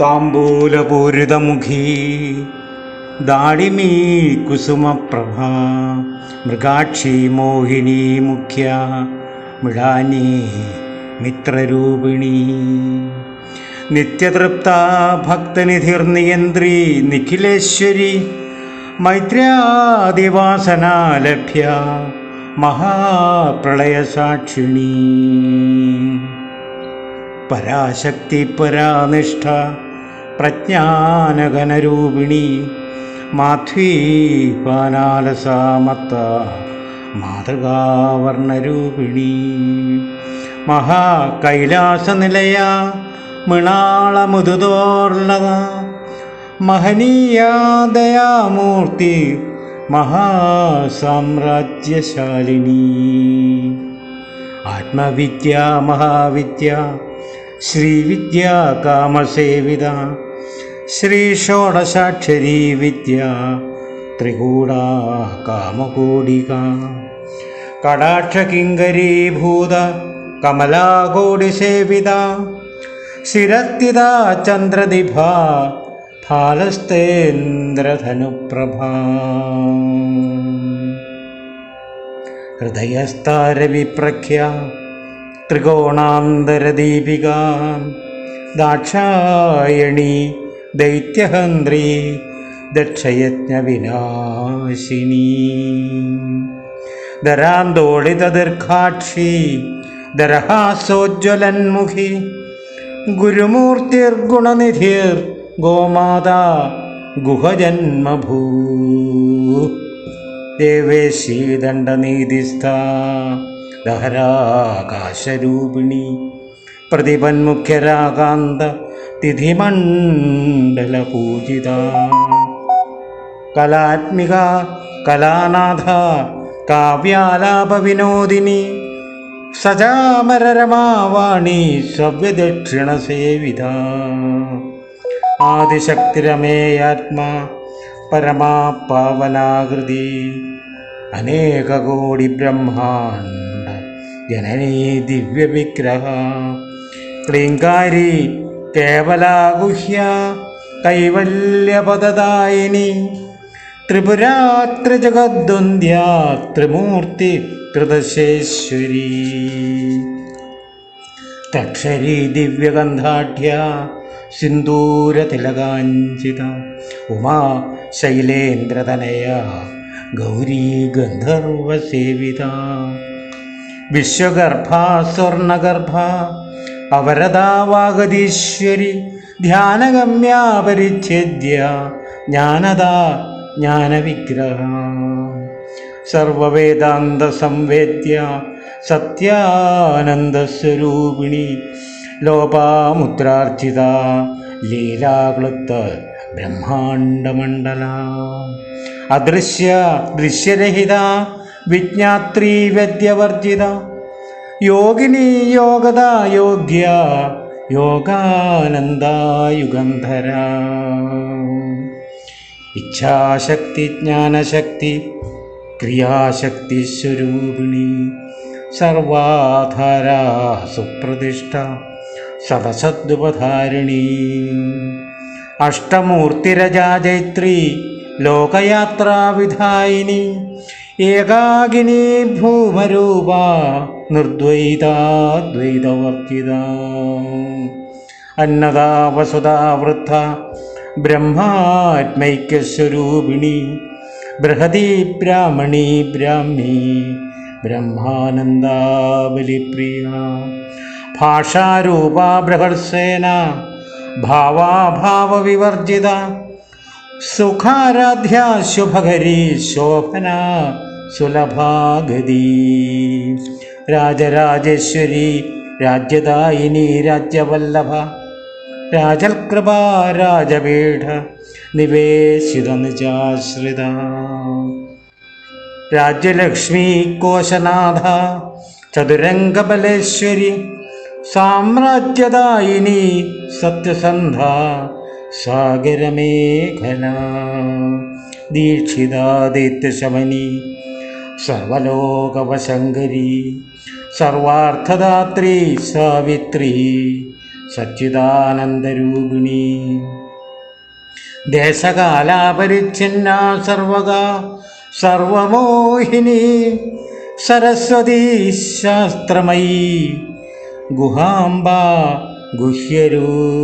താംബൂലപൂരിതമുഖീ. ദാടിമീ കുസുമപ്രഭ. മൃഗാക്ഷി മോഹിനി മുഖ്യ. മിഴാനി മിത്രരൂപിണി. നിത്യതൃപ്ത ഭക്തനിധിർനിയന്ത്രി നിഖിലേശ്വരി. മൈത്ര്യാദിവാസനാലഭ്യ. മഹാപ്രളയസാക്ഷിണീ. പരാശക്തി പരാനിഷ്ഠ പ്രജ്ഞാനഘനരൂപിണി മാധ്വീപാനാലസാമത്ത മാതൃകാവർണരൂപിണി. മഹാകൈലാസനിലയ മൃണാളമുതുതോർണത മഹനീയാദയാമൂർത്തി മഹാസാമ്രാജ്യശാലിനി. ആത്മവിദ്യ മഹാവിദ്യ ശ്രീവിദ്യ കാമസേവിത ശ്രീ ഷോഡശാക്ഷരീ വിദ്യ ത്രികൂടാ കാമകോടിക. കടാക്ഷകിങ്കരീഭൂത കമലാകോടിസേവിത. ശിരസ്ഥിത ചന്ദ്രദിഭ ഫാലസ്തേന്ദ്രധനുപ്രഭ. ഹൃദയസ്ഥാരവിപ്രഖ്യ. ത്രികോണാന്തരദീപിക. ദാക്ഷായണി ദൈത്യഹന്ത്രി ദക്ഷയജ്ഞവിനാശിനി. ദരാന്തോളിതദീർഘാക്ഷി ദരഹാസോജ്വലന്മുഖി ഗുരുമൂർത്തിർഗുണനിധിർ ഗോമാതാ ഗുഹജന്മഭൂ. ദേവേശി ദഹരാകാശരൂപിണി പ്രതിപന്മുഖ്യരാകാന്ത തിഥിമണ്ഡലപൂജിത. കലാത്മിക കലാനാഥ കാവ്യാലാപവിനോദിനി സജാമരരമാവാണി സവ്യദക്ഷിണസേവിത ആദിശക്തിരമേയാത്മാ പരമാ പാവനാകൃതി അനേകകോടി ബ്രഹ്മാണ്ഡ ജനനീ ദിവ്യവിഗ്രഹ. ക്ലീങ്കാരി കേവലാഗുഹ്യ കൈവല്യപദദായിനി. ത്രിപുരാത്രിജഗദ്വന്ദ്യ ത്രിമൂർത്തി ത്രിദശേശ്വരി. തക്ഷരി ദിവ്യഗന്ധാഢ്യ സിന്ദൂരതിലകാഞ്ചിത ഉമാ ശൈലേന്ദ്രതനയ ഗൗരീ ഗന്ധർവസേവിത. വിശ്വഗർഭ സ്വർണഗർഭ അവരതാവാഗതീശ്വരി ധ്യാനഗമ്യാപരിച്ഛേദ്യ ജ്ഞാനദാ ജ്ഞാനവിഗ്രഹ. സർവവേദാന്ത സംവേദ്യ സത്യാനന്ദസ്വരൂപിണി ലോപാമുദ്രാർജിത ലീലാക്ലുപ്ത ബ്രഹ്മാണ്ഡമണ്ഡല. അദൃശ്യ ദൃശ്യരഹിത വിജ്ഞാത്രീ വ്യദ്യവർജിത യോഗിനി യോഗത യോഗ്യ യോഗാനന്ദായുഗന്ധര. ഇച്ഛാശക്തി ജ്ഞാനശക്തി ക്രിയാശക്തി സ്വരൂപിണി. സർവാധാര സുപ്രതിഷ്ഠ സദസദ്വധാരിണി അഷ്ടമൂർത്തിരജാജൈത്രി ലോകയാത്രാവിധായിനി. ഏകാകിനി ഭൂമരൂപ നിർദ്വൈതാദ്വൈതവർത്തിത അന്നദാ വസുതാ വൃദ്ധ ബ്രഹ്മാത്മൈക്യസ്വരൂപിണി ബൃഹതി ബ്രാഹ്മണി ബ്രാഹ്മി ബ്രഹ്മാനന്ദാബലിപ്രിയ ഭാഷാരൂപ ബൃഹത്സേന ഭാവാഭാവവിവർജിത സുഖാരാധ്യ ശുഭകരി ശോഭന. സുലഭാഗതി രാജരാജേശ്വരി രാജ്യദായിനി രാജ്യവല്ലഭ രാജൽകൃപ രാജപീഠ നിവേശിത നിജാശ്രിത രാജ്യലക്ഷ്മി കോശനാഥ ചതുരംഗബലേശ്വരി സാമ്രാജ്യദായിനി സത്യസന്ധ സാഗരമേഖല ദീക്ഷിതാദിത്യശമനി സർവലോകവശങ്കരി സർവാർത്ഥദാത്രി സാവിത്രി സച്ചിദാനന്ദരൂപിണി. ദേശകാലാപരിച്ഛിന്ന സർവക സർവമോഹിനി സരസ്വതീ ശാസ്ത്രമയി ഗുഹാംബ ഗുഹ്യരൂപിണി.